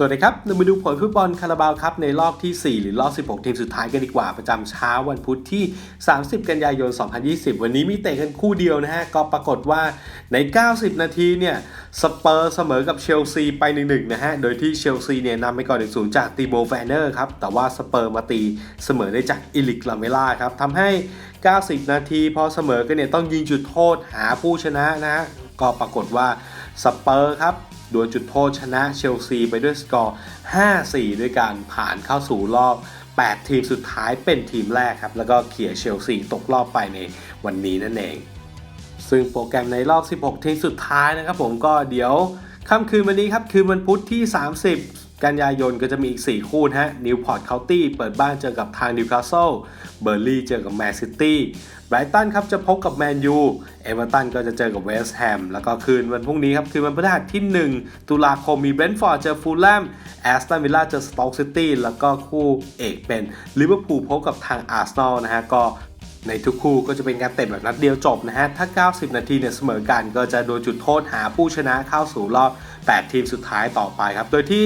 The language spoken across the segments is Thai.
สวัสดีครับ เรามาดูผลฟุตบอลคาราบาวครับในรอบทีสี่ 4 หรือรอบ 16 ทีมสุดท้ายกันดีกว่าประจำเช้าวันพุธที่ 30 กันยายน 2020 วันนี้มีเตะกันคู่เดียวนะฮะ ก็ปรากฏว่าใน 90 นาทีเนี่ย สเปอร์เสมอกับเชลซีไป 1-1 นะฮะ โดยที่เชลซีเนี่ยนำไปก่อน 1-0 จากตีโบแฟนเนอร์ครับ แต่ว่าสเปอร์มาตีเสมอได้จากอิลิกลาเมล่าครับทำให้ 90 นาทีพอเสมอกันเนี่ยต้องยิงจุดโทษหาผู้ชนะนะฮะก็ปรากฏว่าสเปอร์ครับ ดวลจุดโทษชนะเชลซีไปด้วยสกอร์ 5-4 ด้วยการผ่านเข้าสู่รอบ 8 ทีมสุดท้ายเป็นทีมแรกครับ แล้วก็เขี่ยเชลซีตกรอบไปในวันนี้นั่นเอง ซึ่งโปรแกรมในรอบ 16 ทีมสุดท้ายนะครับผมก็เดี๋ยวค่ำคืนวันนี้ครับ คืนวันพุธที่ 30 กันยายนก็จะมีอีก 4 คู่นะฮะนิวพอร์ตเคานตี้เปิดบ้านเจอกับทางนิวคาสเซิลเบอร์ลี่เจอกับแมนซิตี้ไบรตันครับจะพบกับแมนยูเอเวอร์ตันก็จะเจอกับเวสต์แฮมแล้วก็คืนวันพรุ่งนี้ครับ คืนวันพฤหัสที่ 1 ตุลาคมมีเบรนท์ฟอร์ดเจอฟูลแลมแอสตันวิลล่าเจอสต็อกซิตี้แล้วก็คู่เอกเป็นลิเวอร์พูลพบกับทางอาร์เซนอลนะฮะก็ ในทุกคู่ก็จะเป็นการเตะแบบนัดเดียวจบนะฮะ ถ้า 90 นาทีเนี่ยเสมอกันก็จะโดนจุดโทษหาผู้ชนะเข้าสู่รอบ 8 ทีมสุดท้ายต่อไปครับ โดยที่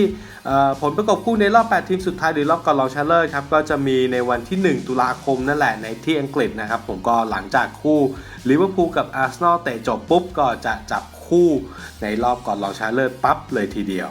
ผลประกบคู่ในรอบ 8 ทีมสุดท้ายหรือรอบก่อนรองชนะเลิศครับ ก็จะมีในวันที่ 1 ตุลาคมนั่นแหละในที่อังกฤษนะครับ ผมก็หลังจากคู่ลิเวอร์พูลกับอาร์เซนอลเตะจบปุ๊บก็จะจับคู่ในรอบก่อนรองชนะเลิศปั๊บเลยทีเดียว